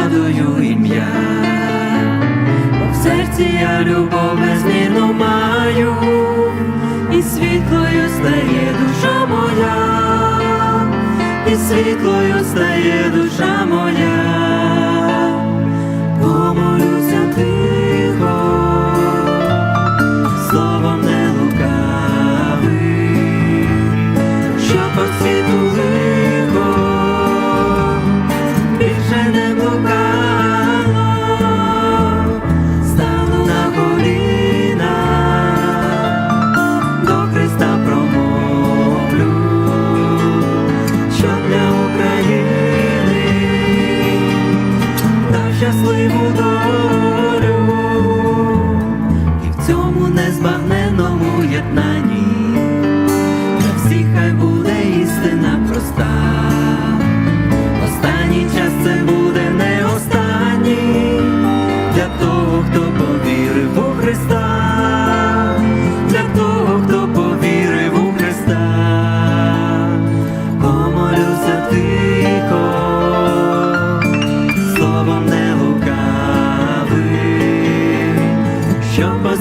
згадую ім'я, бо в серці я любов безмірну маю, і світлою стає душа моя, і світлою стає душа моя. Єднанні для всіх хай буде істина проста. Останній час це буде не останній. Для того, хто повірив у Христа, для того, хто повірив у Христа, помолюся тихо, словом не по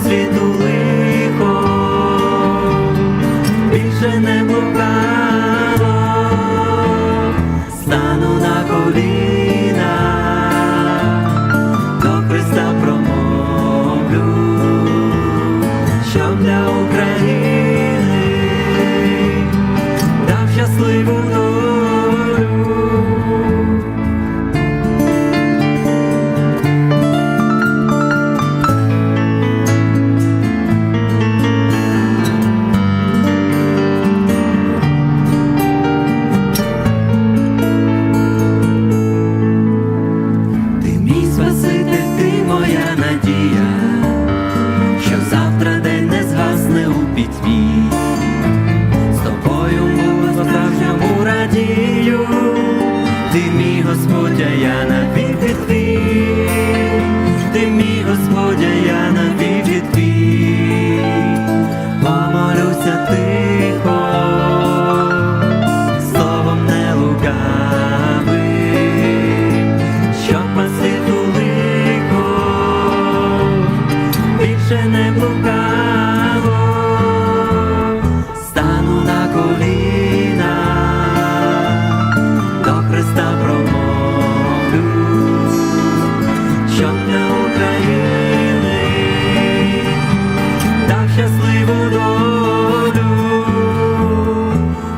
щасливу долю,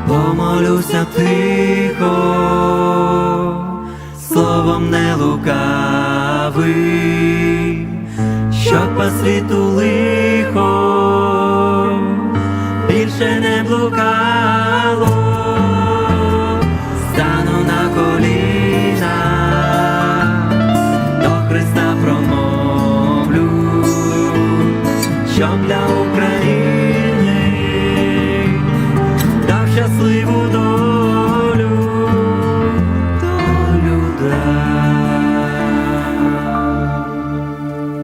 помолюся тихо, словом не лукавий, щоб по світу лихо більше не блукало, щоб для